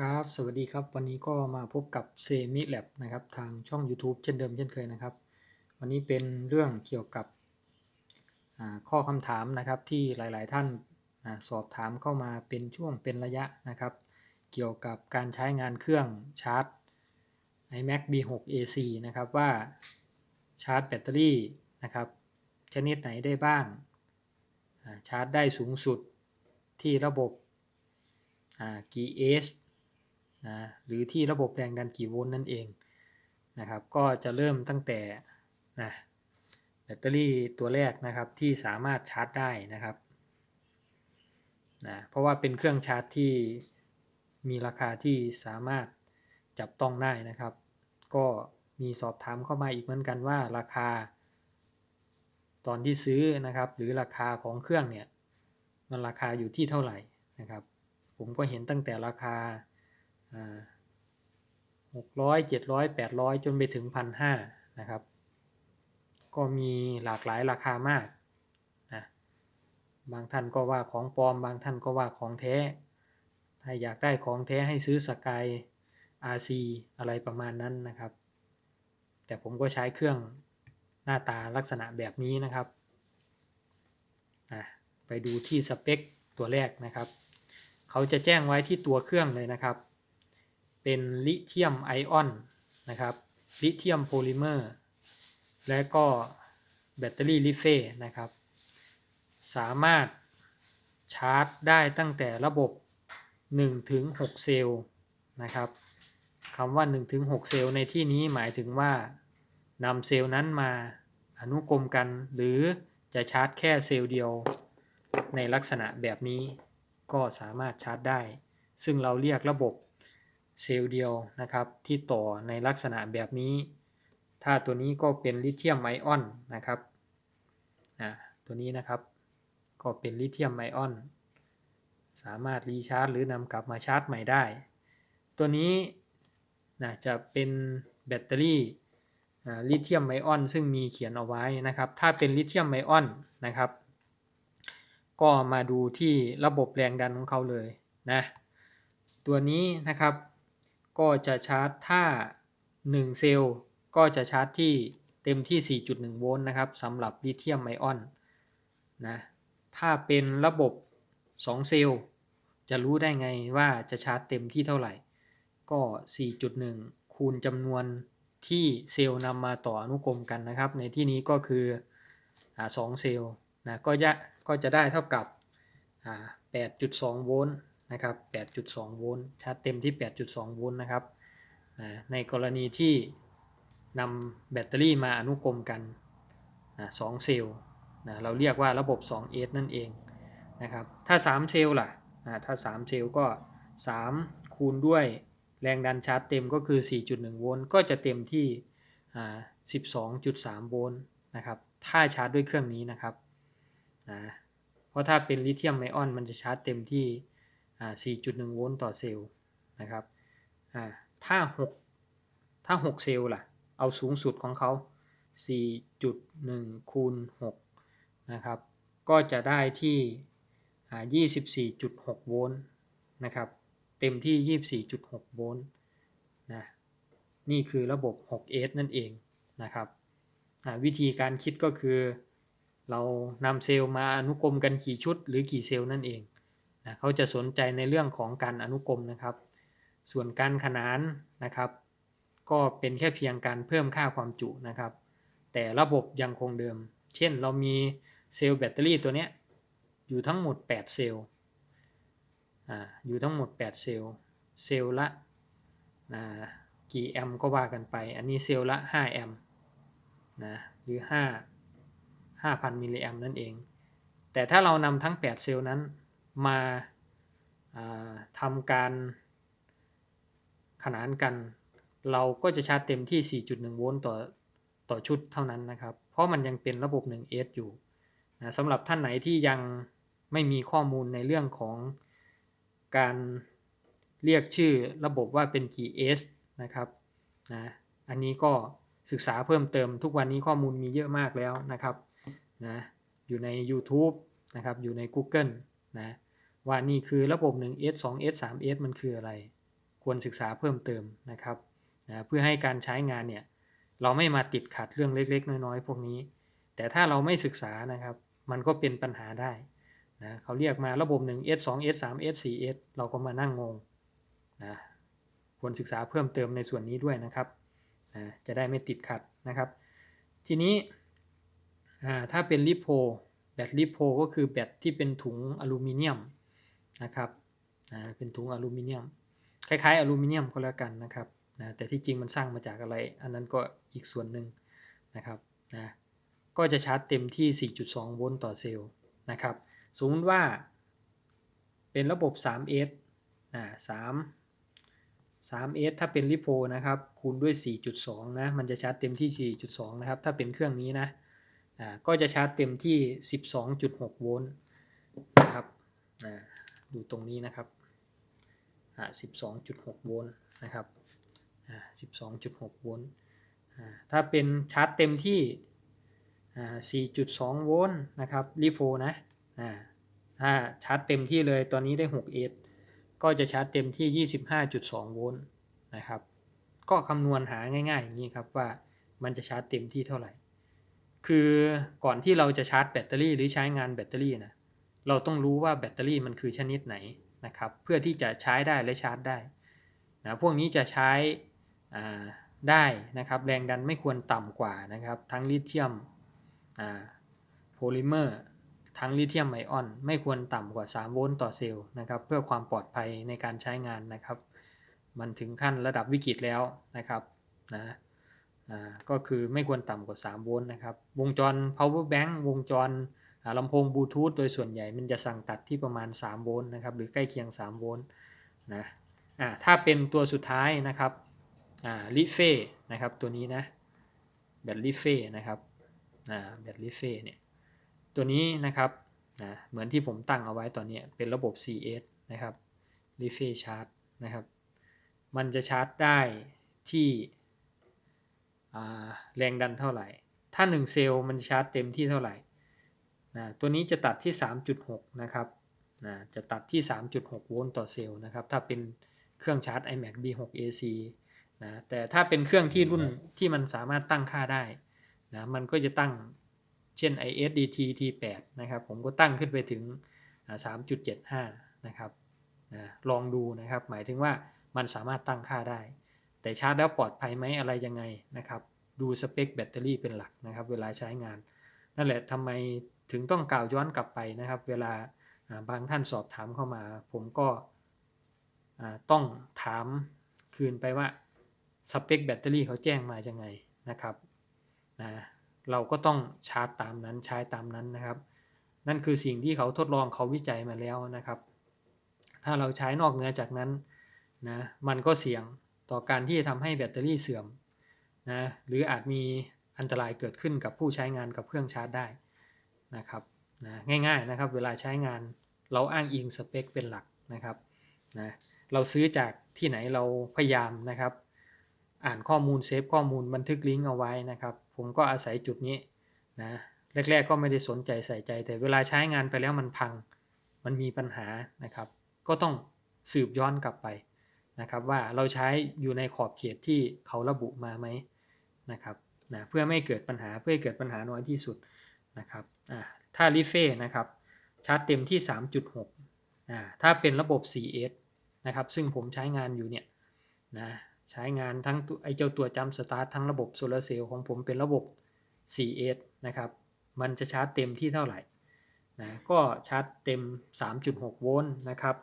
ครับ สวัสดีครับ วันนี้ก็มาพบกับเซมิแลบนะครับ ทางช่อง YouTube เช่นเดิมเช่นเคยนะครับ วันนี้เป็นเรื่องเกี่ยวกับข้อคำถามนะครับที่หลายๆท่านอ่าสอบถามเข้ามาเป็นช่วงเป็นระยะนะครับ เกี่ยวกับการใช้งานเครื่องชาร์จ iMac B6 AC นะครับว่าชาร์จแบตเตอรี่นะครับชนิดไหนได้บ้าง ชาร์จได้สูงสุดที่ระบบกี่ H นะหรือที่ระบบแรงดันกี่โวลต์นั่นเองนะครับ ก็จะเริ่มตั้งแต่นะแบตเตอรี่ตัวแรกนะครับที่สามารถชาร์จได้นะครับนะเพราะว่าเป็นเครื่องชาร์จที่มีราคาที่สามารถจับต้องได้นะครับ ก็มีสอบถามเข้ามาอีกเหมือนกันว่าราคา ตอนที่ซื้อนะครับ หรือราคาของเครื่องเนี่ยมันราคาอยู่ที่เท่าไหร่นะครับ ผมก็เห็นตั้งแต่ราคา หกร้อยเจ็ดร้อยแปดร้อยจนไปถึงพันห้านะครับ ก็มีหลากหลายราคามากนะบางท่านก็ว่าของปลอม บางท่านก็ว่าของแท้ ถ้าอยากได้ของแท้ให้ซื้อสกาย RC อะไรประมาณนั้นนะครับ แต่ผมก็ใช้เครื่องหน้าตาลักษณะแบบนี้นะครับไปดูที่สเปคตัวแรกนะครับ เขาจะแจ้งไว้ที่ตัวเครื่องเลยนะครับ เป็นลิเธียมไอออนนะครับลิเธียมโพลิเมอร์และก็แบตเตอรี่ลิเฟ่นะครับ สามารถชาร์จได้ตั้งแต่ระบบ1ถึง6เซลล์นะครับคำว่า1ถึง6เซลล์ในที่นี้หมายถึงว่านำเซลล์นั้นมาอนุกรมกัน หรือจะชาร์จแค่เซลล์เดียว ในลักษณะแบบนี้ก็สามารถชาร์จได้ ซึ่งเราเรียกระบบ เซลล์เดียวนะครับที่ต่อในลักษณะแบบนี้ถ้าตัวนี้ก็เป็นลิเธียมไอออนนะครับนะตัวนี้นะครับก็เป็นลิเธียมไอออน สามารถรีชาร์จหรือนำกลับมาชาร์จใหม่ได้ ตัวนี้นะจะเป็นแบตเตอรี่ลิเธียมไอออน ซึ่งมีเขียนเอาไว้นะครับ ถ้าเป็นลิเธียมไอออนนะครับ ก็มาดูที่ระบบแรงดันของเขาเลยนะ ตัวนี้นะครับ ก็จะชาร์จถ้า 1 เซลล์ก็จะชาร์จที่เต็มที่ 4.1 โวลต์นะครับสำหรับลิเธียมไอออนนะถ้าเป็นระบบ 2 เซลล์ จะรู้ได้ไงว่าจะชาร์จเต็มที่เท่าไหร่ ก็ 4.1 คูณจำนวนที่เซลล์นำมาต่ออนุกรมกันนะครับ ในที่นี้ก็คือ2เซลล์นะก็จะก็จะได้เท่ากับ 8.2 โวลต์ นะครับ 8.2 โวลต์ชาร์จเต็มที่ 8.2 โวลต์นะครับนะในกรณีที่นำแบตเตอรี่มาอนุกรมกันนะ2เซลล์นะเราเรียกว่าระบบ 2S นั่นเองนะครับถ้า 3 เซลล์ล่ะนะถ้า 3 เซลล์ก็ 3 คูณด้วยแรงดันชาร์จเต็มก็คือ 4.1 โวลต์ก็จะเต็มที่ 12.3 โวลต์นะครับถ้าชาร์จด้วยเครื่องนี้นะครับนะเพราะถ้าเป็นลิเธียมไอออนมันจะชาร์จเต็มที่ 4.1 โวลต์ต่อเซลล์นะครับถ้า 6 ถ้า 6 เซลล์ล่ะ เอาสูงสุดของเขา 4.1 คูณ 6 นะครับ ก็จะได้ที่ 24.6 โวลต์นะครับ เต็มที่ 24.6 โวลต์นะ นี่คือระบบ 6S นั่นเองนะครับ วิธีการคิดก็คือเรานำเซลล์มาอนุกรมกันกี่ชุดหรือกี่เซลล์นั่นเอง นะเขาจะสนใจในเรื่องของการอนุกรมนะครับ ส่วนการขนานนะครับ ก็เป็นแค่เพียงการเพิ่มค่าความจุนะครับ แต่ระบบยังคงเดิม เช่นเรามีเซลล์แบตเตอรี่ตัวนี้อยู่ทั้งหมด 8 เซลล์อ่าอยู่ทั้งหมด 8 เซลล์เซลล์ละนะกี่แอมป์ก็ว่ากันไป อันนี้เซลล์ละ 5 แอมป์นะหรือ 5 5,000 มิลลิแอมป์นั่นเอง แต่ถ้าเรานำทั้ง 8 เซลล์นั้น มาทำการขนานกัน เราก็จะชาร์จเต็มที่ 4.1 โวลต์ต่อต่อชุดเท่านั้นนะครับ เพราะมันยังเป็นระบบ 1S อยู่นะสำหรับท่านไหนที่ยังไม่มีข้อมูลในเรื่องของการเรียกชื่อระบบว่าเป็นกี่ S นะครับนะอันนี้ก็ศึกษาเพิ่มเติมทุกวันนี้ข้อมูลมีเยอะมากแล้วนะครับนะอยู่ใน YouTube นะครับอยู่ใน Google นะ ว่านี่คือระบบ 1S 2S 3S มันคืออะไร ควรศึกษาเพิ่มเติมนะครับนะเพื่อให้การใช้งานเนี่ยเราไม่มาติดขัดเรื่องเล็ก ๆ น้อยๆ พวกนี้ แต่ถ้าเราไม่ศึกษานะครับ มันก็เป็นปัญหาได้นะเขาเรียกมาระบบ 1 S 2 S 3 S 4 S เราก็มานั่งงงนะควรศึกษาเพิ่มเติมในส่วนนี้ด้วยนะครับนะจะได้ไม่ติดขัดนะครับ ทีนี้ถ้าเป็นลิโพแบตลิโพก็คือแบตที่เป็นถุงอลูมิเนียม นะครับอ่าเป็นถุงอลูมิเนียม คล้ายๆอลูมิเนียมก็แล้วกันนะครับนะแต่ที่จริงมันสร้างมาจากอะไร อันนั้นก็อีกส่วนหนึ่งนะครับนะก็จะชาร์จเต็มที่ 4.2 โวลต์ต่อเซลล์นะครับสมมติว่าเป็นระบบ 3S อ่า3 3S ถ้าเป็นลิโพนะครับ คูณด้วย 4.2 นะ มันจะชาร์จเต็มที่ 4.2 นะครับ ถ้าเป็นเครื่องนี้นะก็จะชาร์จเต็มที่ 12.6 โวลต์นะครับอ่า ดูตรงนี้นะครับอ่า12.6 โวลต์นะครับอ่า12.6 โวลต์อ่าถ้าเป็นชาร์จเต็มที่อ่า4.2 โวลต์นะครับรีโฟนะอ่าถ้าชาร์จเต็มที่เลยตอนนี้ได้6เอก็จะชาร์จเต็มที่ 25.2 โวลต์นะครับ ก็คำนวณหาง่าย ๆ อย่างนี้ครับว่ามันจะชาร์จเต็มที่เท่าไหร่ คือก่อนที่เราจะชาร์จแบตเตอรี่หรือใช้งานแบตเตอรี่นะ เราต้องรู้ว่าแบตเตอรี่มันคือชนิดไหนนะครับ เพื่อที่จะใช้ได้และชาร์จได้นะพวกนี้จะใช้ได้นะครับ แรงดันไม่ควรต่ำกว่านะครับ ทั้งลิเธียมโพลิเมอร์ทั้งลิเธียมไอออน ไม่ควรต่ำกว่า 3 โวลต์ต่อเซลล์นะครับ เพื่อความปลอดภัยในการใช้งานนะครับ มันถึงขั้นระดับวิกฤตแล้วนะครับนะก็คือไม่ควรต่ำกว่า 3 โวลต์นะครับ วงจร power bank วงจร ลำโพงบลูทูธโดยส่วนใหญ่มันจะสั่งตัดที่ประมาณ 3 โวลต์นะครับ หรือใกล้เคียง 3 โวลต์นะถ้าเป็นตัวสุดท้ายนะครับลิเฟ่นะครับตัวนี้นะแบตลิเฟ่นะครับแบตลิเฟ่เนี่ยตัวนี้นะครับนะเหมือนที่ผมตั้งเอาไว้ตอนนี้เป็นระบบ CS นะครับ r e f r e s Charge นะครับมันจะชาร์จได้ที่แรงดันเท่าไหร่ ถ้า 1 เซลล์มันชาร์จเต็มที่เท่าไหร่ นะตัวนี้จะตัดที่ 3.6 นะครับนะจะตัดที่ 3.6 โวลต์ต่อเซลล์นะครับ ถ้าเป็นเครื่องชาร์จ iMac B6 AC นะ แต่ถ้าเป็นเครื่องที่รุ่นที่มันสามารถตั้งค่าได้นะ มันก็จะตั้งเช่น ISDT T8 นะครับ ผมก็ตั้งขึ้นไปถึง 3.75 นะครับนะลองดูนะครับ หมายถึงว่ามันสามารถตั้งค่าได้ แต่ชาร์จแล้วปลอดภัยไหมอะไรยังไงนะครับ ดูสเปคแบตเตอรี่เป็นหลักนะครับ เวลาใช้งาน นั่นแหละทำไม ถึงต้องกล่าวย้อนกลับไปนะครับ เวลาบางท่านสอบถามเข้ามา ผมก็ต้องถามคืนไปว่าสเปคแบตเตอรี่เขาแจ้งมายังไงนะครับนะเราก็ต้องชาร์จตามนั้นใช้ตามนั้นนะครับ นั่นคือสิ่งที่เขาทดลองเขาวิจัยมาแล้วนะครับ ถ้าเราใช้นอกเหนือจากนั้นนะมันก็เสี่ยงต่อการที่จะทำให้แบตเตอรี่เสื่อมนะหรืออาจมีอันตรายเกิดขึ้นกับผู้ใช้งานกับเครื่องชาร์จได้ นะครับนะง่ายๆนะครับเวลาใช้งานเราอ้างอิงสเปคเป็นหลักนะครับนะเราซื้อจากที่ไหนเราพยายามนะครับ อ่านข้อมูลเซฟข้อมูลบันทึกลิงก์เอาไว้นะครับ ผมก็อาศัยจุดนี้นะแรกๆก็ไม่ได้สนใจใส่ใจ แต่เวลาใช้งานไปแล้วมันพังมันมีปัญหานะครับ ก็ต้องสืบย้อนกลับไปนะครับ ว่าเราใช้อยู่ในขอบเขตที่เขาระบุมาไหมนะครับนะเพื่อไม่เกิดปัญหาเพื่อให้เกิดปัญหาน้อยที่สุด นะครับถ้ารีเฟ่นะครับชาร์จเต็มที่ 3.6อ่าถ้าเป็นระบบ 4S นะครับซึ่งผมใช้งานอยู่เนี่ยนะใช้งานทั้งไอเจ้าตัวจำสตาร์ททั้งระบบโซลาเซลล์ของผมเป็นระบบ 4S นะครับมันจะชาร์จเต็มที่เท่าไหร่นะก็ชาร์จเต็ม 3.6 โวลต์นะครับ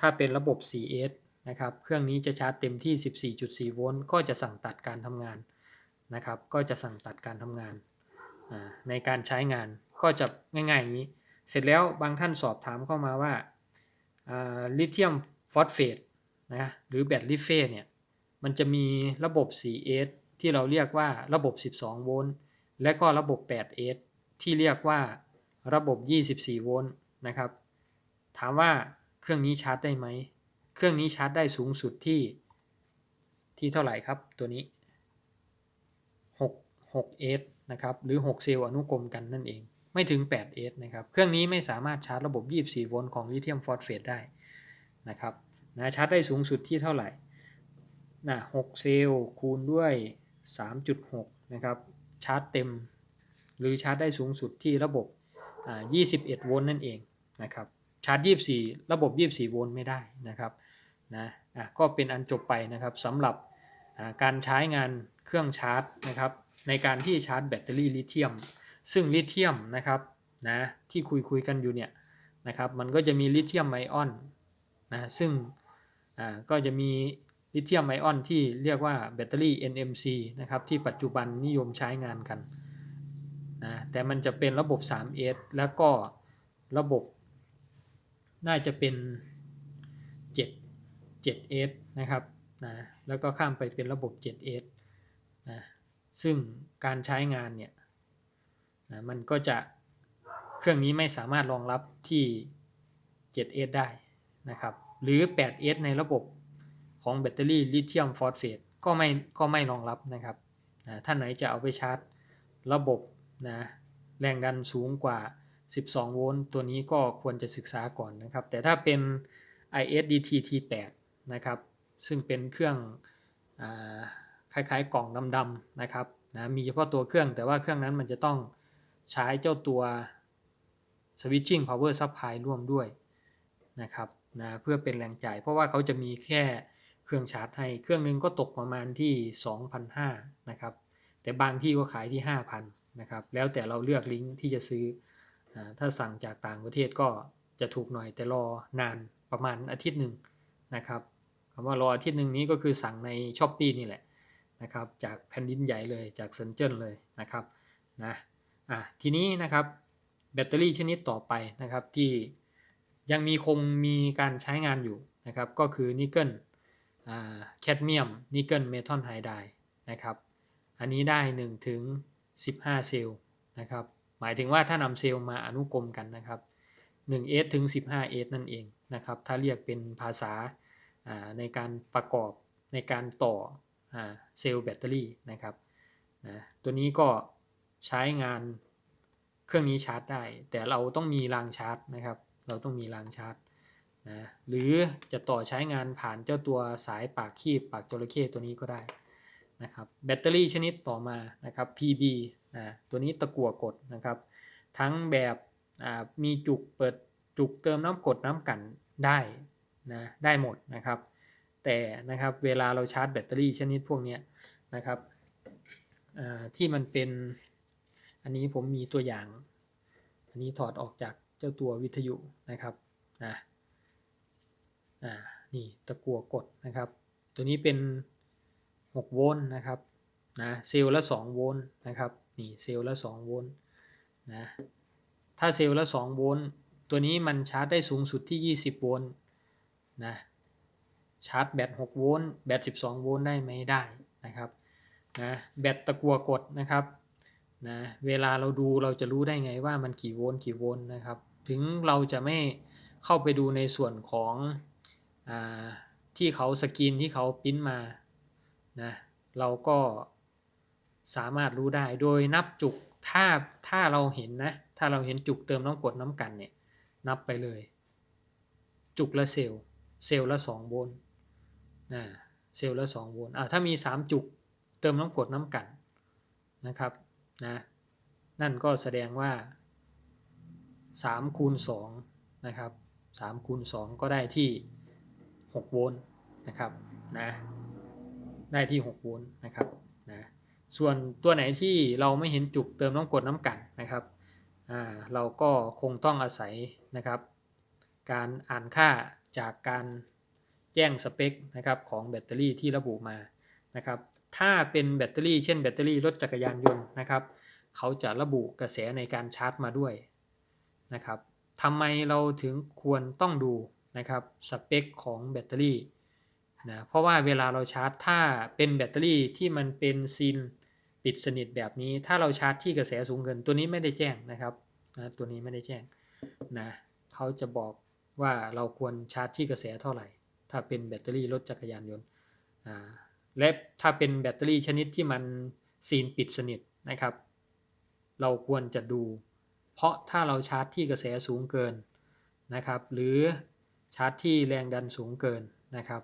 ถ้าเป็นระบบ 4S นะครับเครื่องนี้จะชาร์จเต็มที่ 14.4 โวลต์ก็จะสั่งตัดการทำงานนะครับก็จะสั่งตัดการทำงาน ในการใช้งานก็จะง่ายๆอย่างนี้ เสร็จแล้วบางท่านสอบถามเข้ามาว่าลิเธียมฟอสเฟตนะหรือแบตลิเฟเนี่ยมันจะมีระบบ 4S ที่เราเรียกว่าระบบ 12 โวลต์และก็ระบบ 8S ที่เรียกว่าระบบ 24 โวลต์นะครับ ถามว่าเครื่องนี้ชาร์จได้ไหม เครื่องนี้ชาร์จได้สูงสุดที่ที่เท่าไหร่ครับตัวนี้6 6S นะครับหรือ 6 เซลล์อนุกรมกันนั่นเอง ไม่ถึง 8S นะครับ เครื่องนี้ไม่สามารถชาร์จระบบ 24 โวลต์ของลิเธียมฟอสเฟตได้นะครับนะชาร์จได้สูงสุดที่เท่าไหร่นะ6เซลล์คูณด้วย 3.6 นะครับ ชาร์จเต็ม หรือชาร์จได้สูงสุดที่ระบบอ่า21 โวลต์นั่นเองนะครับ ชาร์จ 24 ระบบ 24 โวลต์ไม่ได้นะครับนะอะก็เป็นอันจบไปนะครับสำหรับการใช้งานเครื่องชาร์จนะครับ ในการที่ชาร์จแบตเตอรี่ลิเธียม ซึ่งลิเธียมนะครับนะที่คุยคุยกันอยู่เนี่ยนะครับมันก็จะมีลิเธียมไอออนนะซึ่งอ่าก็จะมีลิเธียมไอออนที่เรียกว่าแบตเตอรี่ NMC นะครับที่ปัจจุบันนิยมใช้งานกันนะแต่มันจะเป็นระบบ 3S แล้วก็ระบบ น่าจะเป็น 7 7S นะครับนะแล้วก็ข้ามไปเป็นระบบ 7S นะ ซึ่งการใช้งานเนี่ยนะมันก็จะเครื่องนี้ไม่สามารถรองรับที่ 7S ได้นะครับ หรือ 8S ในระบบของแบตเตอรี่ลิเธียมฟอสเฟตก็ไม่ก็ไม่รองรับนะครับนะท่านไหนจะเอาไปชาร์จระบบนะแรงดันสูงกว่า 12 โวลต์ตัวนี้ก็ควรจะศึกษาก่อนนะครับ แต่ถ้าเป็น ISDT T8 นะครับ ซึ่งเป็นเครื่องอ่า ล้ายๆ กล่องดำๆนะครับนะมีเฉพาะตัวเครื่องแต่ว่าเครื่องนั้นมันจะต้องใช้เจ้าตัว Switching Power Supply ร่วมด้วยนะครับนะเพื่อเป็นแรงจ่าย เพราะว่าเขาจะมีแค่เครื่องชาร์จให้ เครื่องนึงก็ตกประมาณที่ 2,500นะครับแต่บางที่ก็ขายที่ 5,000นะครับแล้วแต่เราเลือกลิงก์ที่จะซื้อถ้าสั่งจากต่างประเทศก็จะถูกหน่อยแต่รอนานประมาณอาทิตย์หนึ่งนะครับคำว่ารออาทิตย์หนึ่งนี้ก็คือสั่งในช้อปปีนี่แหละ นะครับจากแผ่นดินใหญ่เลยจากเซินเจิ้นเลยนะครับนะอะทีนี้นะครับแบตเตอรี่ชนิดต่อไปนะครับที่ยังมีคงมีการใช้งานอยู่นะครับก็คือนิกเกิลแคดเมียมนิกเกิลเมทัลไฮไดนะครับอันนี้ได้1ถึง15 เซลล์นะครับหมายถึงว่าถ้านำเซลล์มาอนุกรมกันนะครับ 1S ถึง 15S นั่นเองนะครับถ้าเรียกเป็นภาษาในการประกอบในการต่อ เซลล์แบตเตอรี่นะครับนะตัวนี้ก็ใช้งานเครื่องนี้ชาร์จได้ แต่เราต้องมีรางชาร์จนะครับ เราต้องมีรางชาร์จนะหรือจะต่อใช้งานผ่านเจ้าตัวสายปากคีบปากจระเข้ตัวนี้ก็ได้นะครับแบตเตอรี่ชนิดต่อมานะครับ PB นะตัวนี้ตะกั่วกดนะครับ ทั้งแบบมีจุกเปิดจุกเติมน้ำกดน้ำกันได้นะได้หมดนะครับ แต่นะครับเวลาเราชาร์จแบตเตอรี่ชนิดพวกนี้นะครับที่มันเป็นอันนี้ผมมีตัวอย่าง อันนี้ถอดออกจากเจ้าตัววิทยุนะครับนะอ่านี่ตะกัวกดนะครับ ตัวนี้เป็น 6 โวลต์นะครับนะเซลล์ละ 2 โวลต์นะครับนี่เซลล์ละ 2 โวลต์นะถ้าเซลล์ละ 2 โวลต์ตัวนี้มันชาร์จได้สูงสุดที่ 20 โวลต์นะ ชาร์จแบต6โวลต์แบต12โวลต์ได้ไหมได้นะครับนะแบตตะกัวกดนะครับนะเวลาเราดูเราจะรู้ได้ไงว่ามันกี่โวลต์กี่โวลต์นะครับ ถึงเราจะไม่เข้าไปดูในส่วนของอที่เขาสกรีนที่เขาพิมพ์มานะเราก็สามารถรู้ได้โดยนับจุกถ้าถ้าเราเห็นนะถ้าเราเห็นจุกเติมน้ำกดน้ำกันเนี่ยนับไปเลย จุกละเซลล์เซลล์ละ2โวลต์ นะเซลล์ละ2โวลต์อ่าถ้ามี 3 จุกเติมน้ำกรดน้ำกันนะครับนะนั่นก็แสดงว่า3คูณ2นะครับ3คูณ2ก็ได้ที่6โวลต์นะครับนะได้ที่6โวลต์นะครับนะส่วนตัวไหนที่เราไม่เห็นจุกเติมน้ำกรดน้ำกันนะครับอ่าเราก็คงต้องอาศัยนะครับ การอ่านค่าจากการ แจ้งสเปคนะครับของแบตเตอรี่ที่ระบุมานะครับถ้าเป็นแบตเตอรี่เช่นแบตเตอรี่รถจักรยานยนต์นะครับเขาจะระบุกระแสในการชาร์จมาด้วยนะครับทำไมเราถึงควรต้องดูนะครับสเปคของแบตเตอรี่นะเพราะว่าเวลาเราชาร์จถ้าเป็นแบตเตอรี่ที่มันเป็นซีนปิดสนิทแบบนี้ ถ้าเราชาร์จที่กระแสสูงเกินตัวนี้ไม่ได้แจ้งนะครับนะตัวนี้ไม่ได้แจ้งนะเขาจะบอกว่าเราควรชาร์จที่กระแสเท่าไหร่ ถ้าเป็นแบตเตอรี่รถจักรยานยนต์และถ้าเป็นแบตเตอรี่ชนิดที่มันซีนปิดสนิทนะครับ เราควรจะดู เพราะถ้าเราชาร์จที่กระแสสูงเกินนะครับ หรือชาร์จที่แรงดันสูงเกินนะครับ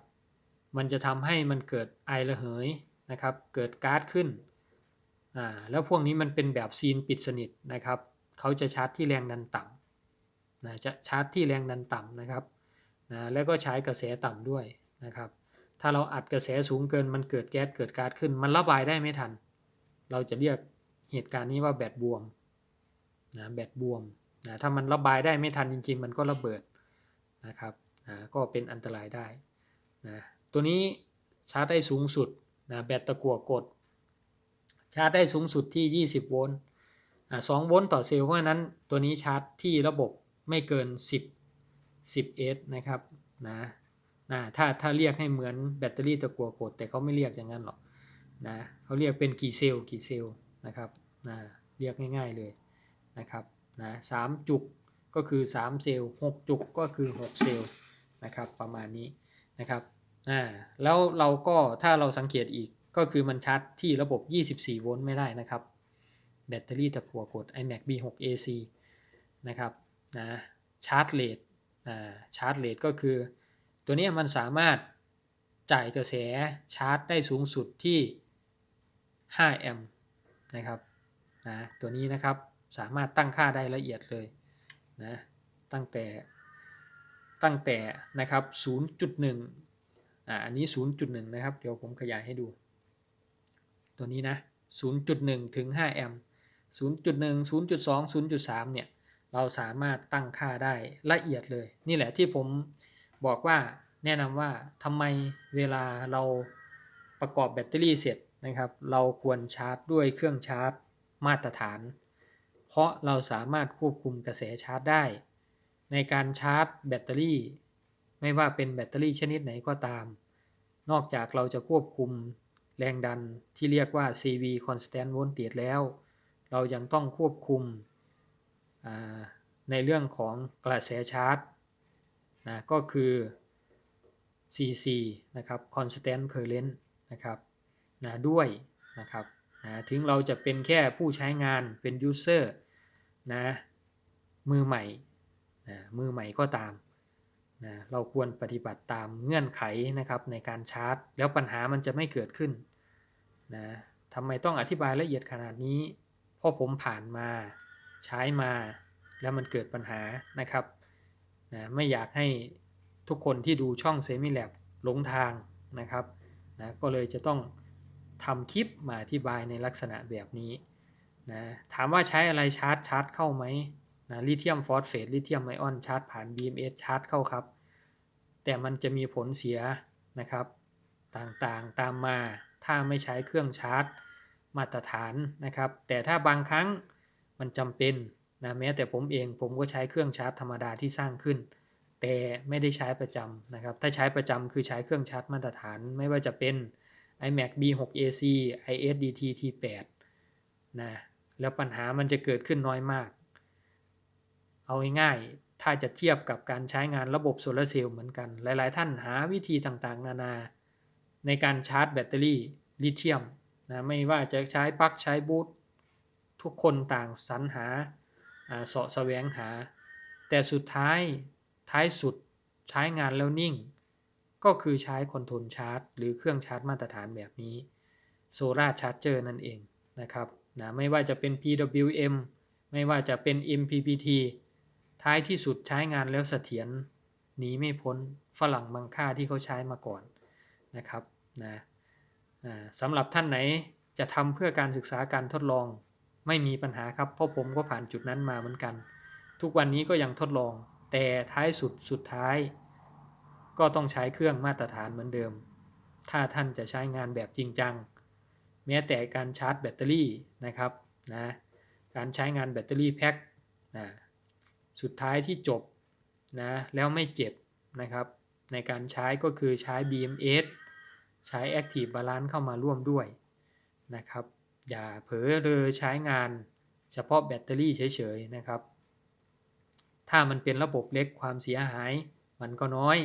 มันจะทำให้มันเกิดไอระเหยนะครับ เกิดก๊าซขึ้นอ่าแล้วพวกนี้มันเป็นแบบซีนปิดสนิทนะครับ เขาจะชาร์จที่แรงดันต่ำนะจะชาร์จที่แรงดันต่ำนะครับ นะแล้วก็ใช้กระแสต่ำด้วยนะครับ ถ้าเราอัดกระแสสูงเกินมันเกิดแก๊สเกิดก๊าซขึ้น มันระบายได้ไม่ทัน เราจะเรียกเหตุการณ์นี้ว่าแบตบวมนะแบตบวมนะถ้ามันระบายได้ไม่ทันจริง ๆ มันก็ระเบิดนะครับนะก็เป็นอันตรายได้นะตัวนี้ชาร์จได้สูงสุดนะแบตตะกั่วกด ชาร์จได้สูงสุดที่ 20 โวลต์สอ่า2โวลต์ต่อเซลล์เพราะฉะนั้นตัวนี้ชาร์จที่ระบบไม่เกิน 10 10เอสนะครับนะนะถ้าถ้าเรียกให้เหมือนแบตเตอรี่ตะกัวกด แต่เขาไม่เรียกอย่างนั้นหรอกนะเขาเรียกเป็นกี่เซลล์กี่เซลล์นะครับนะเรียกง่ายๆเลยนะครับนะสามจุกก็คือ 3 เซลล์6จุกก็คือ 6 เซลล์นะครับประมาณนี้นะครับอ่าแล้วเราก็ถ้าเราสังเกตอีกก็คือมันชาร์จที่ระบบ 24 โวลต์ไม่ได้นะครับ แบตเตอรี่ตะกัวกด iMac B6 AC นะครับนะชาร์จเลท ชาร์จเลทก็คือ ตัวนี้มันสามารถจ่ายกระแสชาร์จได้สูงสุดที่ 5 แอมป์นะครับนะตัวนี้นะครับสามารถตั้งค่าได้ละเอียดเลยนะตั้งแต่ตั้งแต่นะครับ 0.1อ่าอันนี้ 0.1 นะครับ เดี๋ยวผมขยายให้ดู ตัวนี้นะ 0.1 ถึง 5 แอมป์0.1 0.2 0.3 เนี่ย เราสามารถตั้งค่าได้ละเอียดเลย นี่แหละที่ผมบอกว่าแนะนำว่าทำไมเวลาเราประกอบแบตเตอรี่เสร็จนะครับ เราควรชาร์จด้วยเครื่องชาร์จมาตรฐาน เพราะเราสามารถควบคุมกระแสชาร์จได้ ในการชาร์จแบตเตอรี่ ไม่ว่าเป็นแบตเตอรี่ชนิดไหนก็ตาม นอกจากเราจะควบคุมแรงดันที่เรียกว่า CV constant voltage แล้ว เรายังต้องควบคุม ในเรื่องของกระแสชาร์จนะก็คือ CC นะครับ constant current นะครับนะด้วยนะครับนะถึงเราจะเป็นแค่ผู้ใช้งานเป็น user นะมือใหม่นะมือใหม่ก็ตามนะเราควรปฏิบัติตามเงื่อนไขนะครับในการชาร์จ แล้วปัญหามันจะไม่เกิดขึ้นนะทำไมต้องอธิบายละเอียดขนาดนี้ เพราะผมผ่านมา ใช้มา แล้วมันเกิดปัญหานะครับนะไม่อยากให้ทุกคนที่ดูช่องเซมิแลบหลงทางนะครับนะก็เลยจะต้องทำคลิปมาอธิบายในลักษณะแบบนี้นะถามว่าใช้อะไรชาร์จชาร์จเข้าไหมนะลิเธียมฟอสเฟตลิเธียมไอออนชาร์จผ่าน BMS ชาร์จเข้าครับ แต่มันจะมีผลเสียนะครับต่างๆตามมาถ้าไม่ใช้เครื่องชาร์จมาตรฐานนะครับ แต่ถ้าบางครั้ง มันจำเป็นนะแม้แต่ผมเองผมก็ใช้เครื่องชาร์จธรรมดาที่สร้างขึ้น แต่ไม่ได้ใช้ประจำนะครับ ถ้าใช้ประจำคือใช้เครื่องชาร์จมาตรฐาน ไม่ว่าจะเป็น iMac B6 AC ISDT T8 นะแล้วปัญหามันจะเกิดขึ้นน้อยมาก เอาง่ายๆถ้าจะเทียบกับการใช้งานระบบโซลาร์เซลล์เหมือนกัน หลายๆ ท่านหาวิธีต่างๆ นานา ในการชาร์จแบตเตอรี่ลิเธียมนะไม่ว่าจะใช้ปลั๊กใช้บูต ทุกคนต่างสรรหาเสาะแสวงหา แต่สุดท้ายท้ายสุดใช้งานแล้วนิ่ง ก็คือใช้คอนโทรลชาร์จ หรือเครื่องชาร์จมาตรฐานแบบนี้โซลาร์ชาร์จเจอร์นั่นเองนะครับนะไม่ว่าจะเป็น PWM ไม่ว่าจะเป็น MPPT ท้ายที่สุดใช้งานแล้วเสถียรหนีไม่พ้นฝรั่งบางค่าที่เขาใช้มาก่อนนะครับนะสำหรับท่านไหนจะทำเพื่อการศึกษาการทดลอง ไม่มีปัญหาครับเพราะผมก็ผ่านจุดนั้นมาเหมือนกัน ทุกวันนี้ก็ยังทดลอง แต่ท้ายสุดสุดท้าย ก็ต้องใช้เครื่องมาตรฐานเหมือนเดิม ถ้าท่านจะใช้งานแบบจริงจัง แม้แต่การชาร์จแบตเตอรี่นะครับนะการใช้งานแบตเตอรี่แพ็คนะสุดท้ายที่จบนะแล้วไม่เจ็บนะครับในการใช้ก็คือใช้ BMS ใช้ Active Balance เข้ามาร่วมด้วยนะครับ อย่าเผลอเลยใช้งานเฉพาะแบตเตอรี่เฉยๆนะครับ ถ้ามันเป็นระบบเล็กความเสียหายมันก็น้อย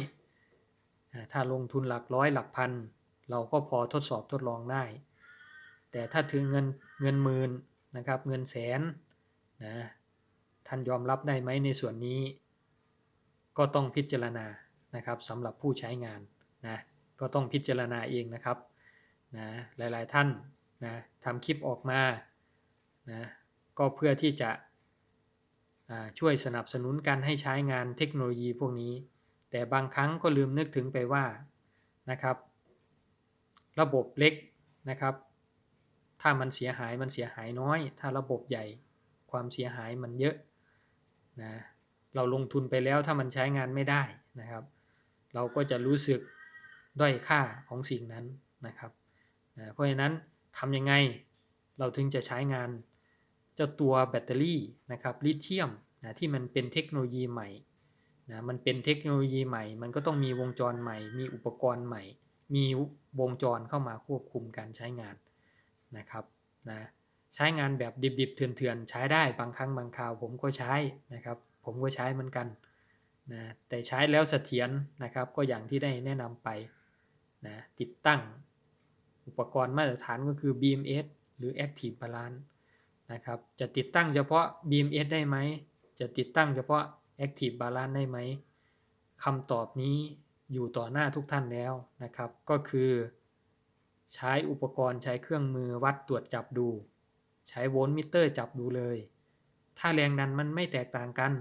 ถ้าลงทุนหลักร้อยหลักพัน เราก็พอทดสอบทดลองได้ แต่ถ้าถึงเงินเงินหมื่นนะครับเงินแสนนะท่านยอมรับได้ไหมในส่วนนี้ ก็ต้องพิจารณานะครับสำหรับผู้ใช้งานนะก็ต้องพิจารณาเองนะครับนะหลายๆท่าน นะทำคลิปออกมานะก็เพื่อที่จะช่วยสนับสนุนการให้ใช้งานเทคโนโลยีพวกนี้ แต่บางครั้งก็ลืมนึกถึงไปว่านะครับ ระบบเล็กนะครับ ถ้ามันเสียหายมันเสียหายน้อย ถ้าระบบใหญ่ความเสียหายมันเยอะนะเราลงทุนไปแล้วถ้ามันใช้งานไม่ได้นะครับ เราก็จะรู้สึกด้อยค่าของสิ่งนั้นนะครับนะเพราะฉะนั้น ทำยังไง เราถึงจะใช้งาน เจ้าตัวแบตเตอรี่นะครับลิเธียมนะที่มันเป็นเทคโนโลยีใหม่นะมันเป็นเทคโนโลยีใหม่ มันก็ต้องมีวงจรใหม่ มีอุปกรณ์ใหม่ มีวงจรเข้ามาควบคุมการใช้งานนะครับนะใช้งานแบบดิบๆเถื่อนๆใช้ได้บางครั้งบางคราวผมก็ใช้นะครับ ผมก็ใช้เหมือนกันนะแต่ใช้แล้วเสถียรนะครับ ก็อย่างที่ได้แนะนำไปนะติดตั้ง อุปกรณ์มาตรฐานก็คือ BMS หรือ Active Balance นะครับ จะติดตั้งเฉพาะ BMS ได้ไหม จะติดตั้งเฉพาะ Active Balance ได้ไหมคำตอบนี้อยู่ต่อหน้าทุกท่านแล้วนะครับ ก็คือใช้อุปกรณ์ใช้เครื่องมือวัดตรวจจับดู ใช้โวลต์มิเตอร์จับดูเลย ถ้าแรงดันมันไม่แตกต่างกัน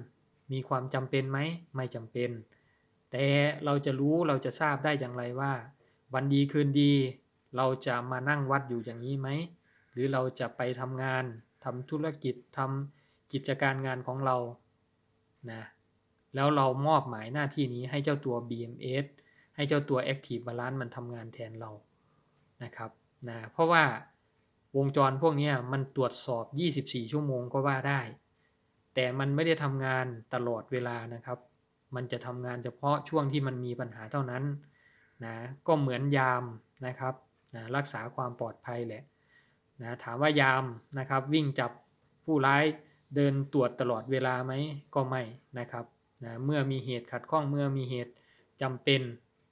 มีความจำเป็นไหมไม่จำเป็น แต่เราจะรู้เราจะทราบได้อย่างไรว่า วันดีคืนดี เราจะมานั่งวัดอยู่อย่างนี้ไหม หรือเราจะไปทำงานทำธุรกิจทำกิจการงานของเรานะแล้วเรามอบหมายหน้าที่นี้ให้เจ้าตัว BMS ให้เจ้าตัว Active Balance มันทำงานแทนเรานะครับนะเพราะว่าวงจรพวกนี้มันตรวจสอบ 24 ชั่วโมงก็ว่าได้ แต่มันไม่ได้ทำงานตลอดเวลานะครับ มันจะทำงานเฉพาะช่วงที่มันมีปัญหาเท่านั้นนะก็เหมือนยามนะครับ นะรักษาความปลอดภัยแหละนะถามว่ายามนะครับวิ่งจับผู้ร้ายเดินตรวจตลอดเวลาไหมก็ไม่นะครับนะเมื่อมีเหตุขัดข้องเมื่อมีเหตุจำเป็น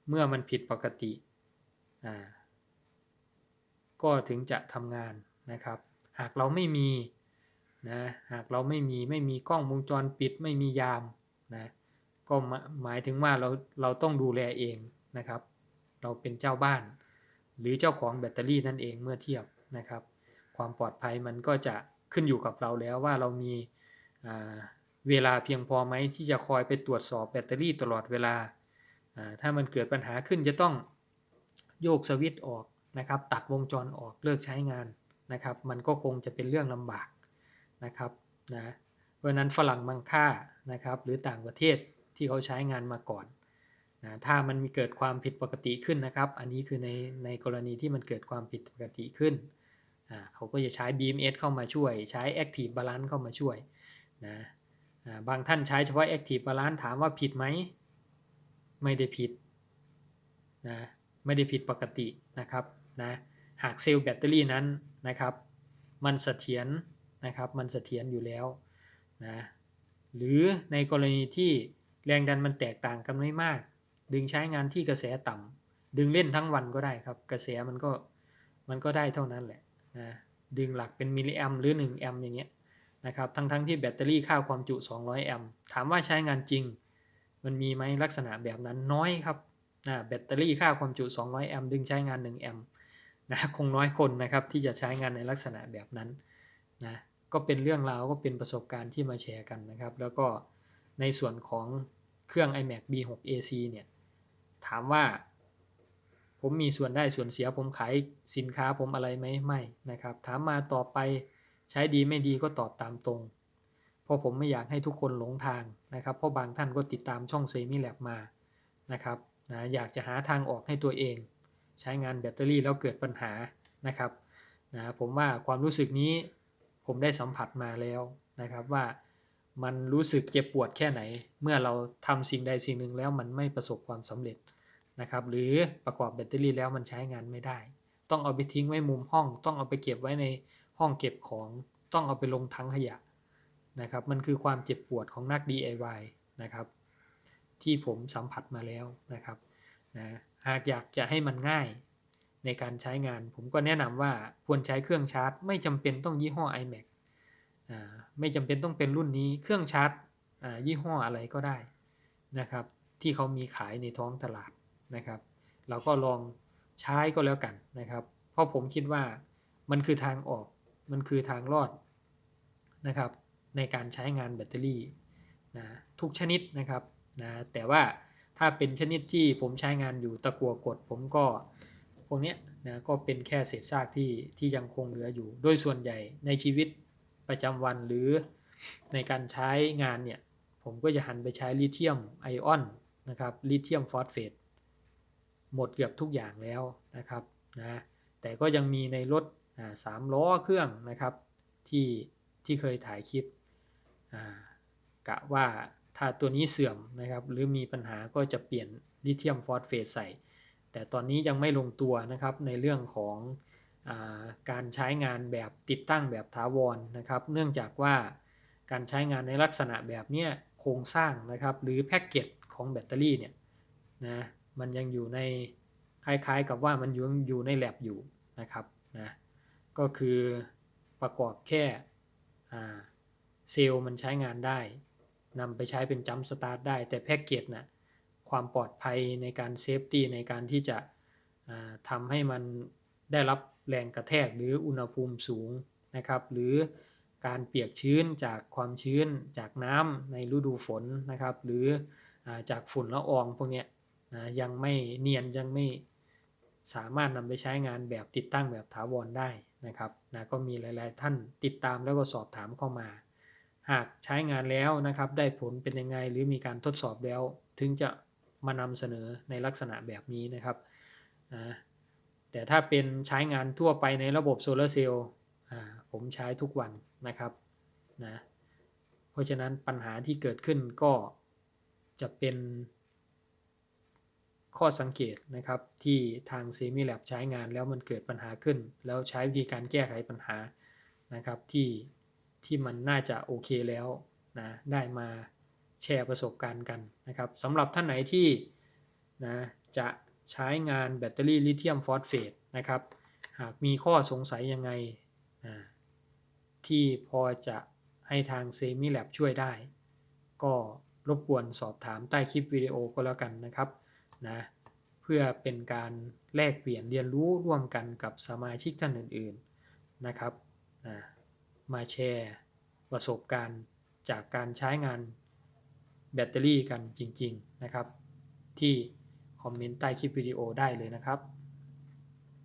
เมื่อมันผิดปกติอ่าก็ถึงจะทำงานนะครับ หากเราไม่มีนะหากเราไม่มีไม่มีกล้องวงจรปิดไม่มียามนะก็หมายถึงว่าเราเราต้องดูแลเองนะครับ เราเป็นเจ้าบ้าน หรือเจ้าของแบตเตอรี่นั่นเองเมื่อเทียบนะครับ ความปลอดภัยมันก็จะขึ้นอยู่กับเราแล้วว่าเรามีเวลาเพียงพอไหมที่จะคอยไปตรวจสอบแบตเตอรี่ตลอดเวลา ถ้ามันเกิดปัญหาขึ้นจะต้องโยกสวิตช์ออกนะครับ ตัดวงจรออกเลิกใช้งานนะครับ มันก็คงจะเป็นเรื่องลำบากนะครับนะเพราะนั้นฝรั่งมังค่านะครับ หรือต่างประเทศที่เขาใช้งานมาก่อน นะถ้ามันมีเกิดความผิดปกติขึ้นนะครับ อันนี้คือในในกรณีที่มันเกิดความผิดปกติขึ้นเขาก็จะใช้ BMS เข้ามาช่วย ใช้ Active Balance เข้ามาช่วยนะบางท่านใช้เฉพาะ Active Balance ถามว่าผิดไหม ไม่ได้ผิดนะไม่ได้ผิดปกตินะครับนะหากเซลล์แบตเตอรี่นั้นนะครับ มันเสถียรนะครับมันเสถียรอยู่แล้วนะหรือในกรณีที่แรงดันมันแตกต่างกันไม่มาก ดึงใช้งานที่กระแสต่ำดึงเล่นทั้งวันก็ได้ครับ กระแสมันก็มันก็ได้เท่านั้นแหละนะดึงหลักเป็นมิลลิแอมหรือ 1 แอมอย่างเงี้ยนะครับทั้งๆทที่แบตเตอรี่ค่าความจุ 200 แอมถามว่าใช้งานจริง มันมีไหมลักษณะแบบนั้นน้อยครับนะแบตเตอรี่ค่าความจุ 200 แอมดึงใช้งาน 1 แอมนะคงน้อยคนนะครับที่จะใช้งานในลักษณะแบบนั้นนะก็เป็นเรื่องราวก็เป็นประสบการณ์ที่มาแชร์กันนะครับ แล้วก็ในส่วนของเครื่อง iMac B6 AC เนี่ย ถามว่า ผมมีส่วนได้ส่วนเสียผมขายสินค้าผมอะไรไหมไม่นะครับ ถามมาต่อไปใช้ดีไม่ดีก็ตอบตามตรง เพราะผมไม่อยากให้ทุกคนหลงทางนะครับ เพราะบางท่านก็ติดตามช่องเซมิแลบมานะครับนะอยากจะหาทางออกให้ตัวเอง ใช้งานแบตเตอรี่แล้วเกิดปัญหานะครับนะผมว่าความรู้สึกนี้ผมได้สัมผัสมาแล้วนะครับว่า มันรู้สึกเจ็บปวดแค่ไหน เมื่อเราทำสิ่งใดสิ่งหนึ่งแล้วมันไม่ประสบความสำเร็จนะครับ หรือประกอบแบตเตอรี่แล้วมันใช้งานไม่ได้ ต้องเอาไปทิ้งไว้มุมห้อง ต้องเอาไปเก็บไว้ในห้องเก็บของ ต้องเอาไปลงถังขยะนะครับ มันคือความเจ็บปวดของนัก DIY นะครับ ที่ผมสัมผัสมาแล้วนะครับนะหากอยากจะให้มันง่ายในการใช้งาน ผมก็แนะนำว่าควรใช้เครื่องชาร์จ ไม่จำเป็นต้องยี่ห้อ iMac ไม่จำเป็นต้องเป็นรุ่นนี้เครื่องชาร์จยี่ห้ออะไรก็ได้นะครับ ที่เขามีขายในท้องตลาดนะครับ เราก็ลองใช้ก็แล้วกันนะครับ เพราะผมคิดว่ามันคือทางออกมันคือทางรอดนะครับในการใช้งานแบตเตอรี่นะทุกชนิดนะครับนะแต่ว่าถ้าเป็นชนิดที่ผมใช้งานอยู่ตะกัวกด ผมก็พวกนี้นะก็เป็นแค่เศษซากที่ที่ยังคงเหลืออยู่ โดยส่วนใหญ่ในชีวิต ประจำวันหรือในการใช้งานเนี่ย ผมก็จะหันไปใช้ลิเธียมไอออนนะครับลิเธียมฟอสเฟตหมดเกือบทุกอย่างแล้วนะครับนะแต่ก็ยังมีในรถสามล้อเครื่องนะครับที่ที่เคยถ่ายคลิปกะว่าถ้าตัวนี้เสื่อมนะครับ หรือมีปัญหาก็จะเปลี่ยนลิเธียมฟอสเฟตใส่ แต่ตอนนี้ยังไม่ลงตัวนะครับในเรื่องของ การใช้งานแบบติดตั้งแบบถาวรนะครับ เนื่องจากว่าการใช้งานในลักษณะแบบนี้โครงสร้างนะครับ หรือแพ็กเกจของแบตเตอรี่เนี่ยนะมันยังอยู่ในคล้ายๆกับว่ามันยังอยู่ในแลบอยู่นะครับนะก็คือประกอบแค่เซลล์มันใช้งานได้นำไปใช้เป็นจัมสตาร์ทได้ แต่แพ็กเกจน่ะความปลอดภัยในการเซฟตี้ในการที่จะทำให้มันได้รับ แรงกระแทกหรืออุณหภูมิสูงนะครับ หรือการเปียกชื้นจากความชื้นจากน้ำในฤดูฝนนะครับ หรืออจากฝุ่นละอองพวกนี้ยนะยังไม่เนียนยังไม่สามารถนำไปใช้งานแบบติดตั้งแบบถาวรได้นะครับนะก็มีหลายๆ ท่านติดตามแล้วก็สอบถามเข้ามา หากใช้งานแล้วนะครับได้ผลเป็นยังไงหรือมีการทดสอบแล้ว ถึงจะมานำเสนอในลักษณะแบบนี้นะครับนะ แต่ถ้าเป็นใช้งานทั่วไปในระบบโซลาร์เซลล์ผมใช้ทุกวันนะครับนะเพราะฉะนั้นปัญหาที่เกิดขึ้นก็จะเป็นข้อสังเกตนะครับที่ทาง s e m i l a b ใช้งานแล้วมันเกิดปัญหาขึ้น แล้วใช้วิธีการแก้ไขปัญหานะครับที่ที่มันน่าจะโอเคแล้วนะได้มาแชร์ประสบการณ์กันนะครับสำหรับท่านไหนที่นะจะ ใช้งานแบตเตอรี่ลิเธียมฟอสเฟตนะครับ หากมีข้อสงสัยยังไงที่พอจะให้ทาง s e m i l a b ช่วยได้ ก็รบกวนสอบถามใต้คลิปวิดีโอก็แล้วกันนะครับนะเพื่อเป็นการแลกเปลี่ยนเรียนรู้ร่วมกันกับสมาชิกท่านอื่นๆนะครับนะมาแชร์ประสบการณ์จากการใช้งานแบตเตอรี่กันจริง ๆนะครับ ที่ คอมเมนต์ใต้คลิปวิดีโอได้เลยนะครับ